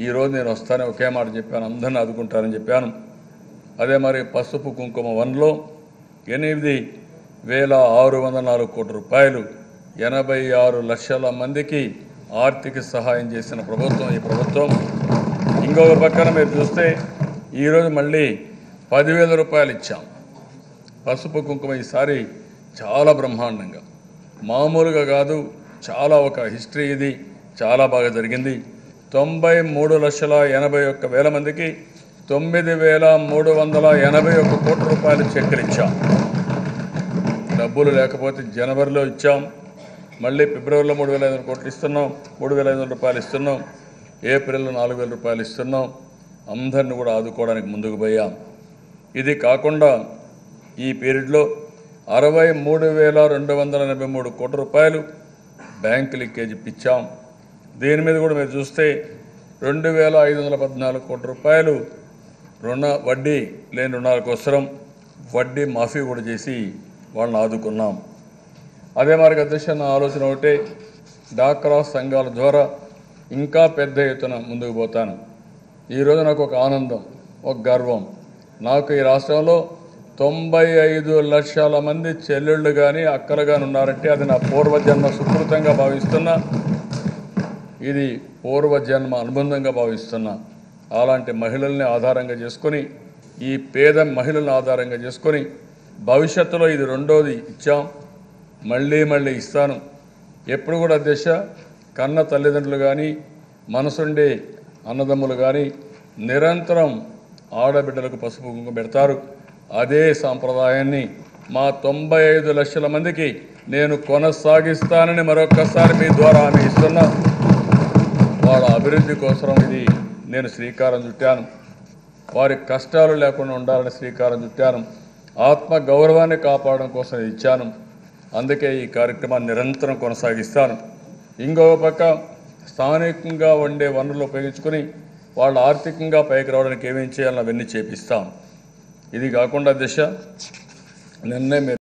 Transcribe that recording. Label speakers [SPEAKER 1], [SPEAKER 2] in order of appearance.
[SPEAKER 1] ఈరోజు నేను వస్తానే ఒకే మాట చెప్పాను అందరిని ఆదుకుంటానని చెప్పాను. అదే మరి పసుపు కుంకుమ వన్లో ఎనిమిది వేల ఆరు వందల నాలుగు కోట్ల రూపాయలు ఎనభై ఆరు లక్షల మందికి ఆర్థిక సహాయం చేసిన ప్రభుత్వం ఈ ప్రభుత్వం. ఇంకొక పక్కన మీరు చూస్తే ఈరోజు మళ్ళీ పదివేల రూపాయలు ఇచ్చాం. పసుపు కుంకుమ ఈసారి చాలా బ్రహ్మాండంగా. మామూలుగా కాదు చాలా ఒక హిస్టరీ ఇది చాలా బాగా జరిగింది. తొంభై మూడు లక్షల ఎనభై ఒక్క వేల మందికి తొమ్మిది వేల మూడు వందల ఎనభై ఒక్క కోట్ల రూపాయలు చెక్కులు ఇచ్చాం. డబ్బులు లేకపోతే జనవరిలో ఇచ్చాం. మళ్ళీ ఫిబ్రవరిలో మూడు వేల ఐదు వందల కోట్లు ఇస్తున్నాం. మూడు వేల ఐదు వందల రూపాయలు ఇస్తున్నాం. ఏప్రిల్లో నాలుగు వేల రూపాయలు ఇస్తున్నాం. అందరిని కూడా ఆదుకోవడానికి ముందుకు పోయాం. ఇది కాకుండా ఈ పీరియడ్లో అరవై మూడు వేల రెండు వందల ఎనభై మూడు కోట్ల రూపాయలు బ్యాంకు లీకేజ్ ఇప్పించాం. దీని మీద కూడా మీరు చూస్తే రెండు వేల ఐదు వందల పద్నాలుగు కోట్ల రూపాయలు రుణ వడ్డీ లేని రుణాల కోసం వడ్డీ మాఫీ కూడా చేసి వాళ్ళని ఆదుకున్నాం. అదే మరి అధ్యక్ష నా ఆలోచన ఒకటే డాక్రా సంఘాల ద్వారా ఇంకా పెద్ద ఎత్తున ముందుకు పోతాను. ఈరోజు నాకు ఒక ఆనందం ఒక గర్వం. నాకు ఈ రాష్ట్రంలో తొంభై ఐదు లక్షల మంది చెల్లెళ్ళు కానీ అక్కలు కానీ ఉన్నారంటే అది నా పూర్వజన్మ సుకృతంగా భావిస్తున్నా ఇది పూర్వజన్మ అనుబంధంగా భావిస్తున్నా అలాంటి మహిళల్ని ఆధారంగా చేసుకొని ఈ పేద మహిళలను ఆధారంగా చేసుకొని భవిష్యత్తులో ఇది రెండోది ఇచ్చాం. మళ్ళీ మళ్ళీ ఇస్తాను. ఎప్పుడు కూడా దిశ కన్న తల్లిదండ్రులు కానీ మనసుండే అన్నదమ్ములు కానీ నిరంతరం ఆడబిడ్డలకు పసుపు కుంకుమ పెడతారు. అదే సాంప్రదాయాన్ని మా తొంభై ఐదు లక్షల మందికి నేను కొనసాగిస్తానని మరొక్కసారి మీ ద్వారా హామీ ఇస్తున్నా. వాళ్ళ అభివృద్ధి కోసం ఇది. నేను శ్రీకారం చుట్టాను. వారి కష్టాలు లేకుండా ఉండాలని శ్రీకారం చుట్టాను. ఆత్మ గౌరవాన్ని కాపాడడం కోసం ఇది ఇచ్చాను. అందుకే ఈ కార్యక్రమాన్ని నిరంతరం కొనసాగిస్తాను. ఇంకొక పక్క స్థానికంగా వండే వనరులు ఉపయోగించుకొని వాళ్ళు ఆర్థికంగా పైకి రావడానికి ఏమేం చేయాలని అవన్నీ చేపిస్తాం. ఇది కాకుండా దిశ. నిన్నే మీరు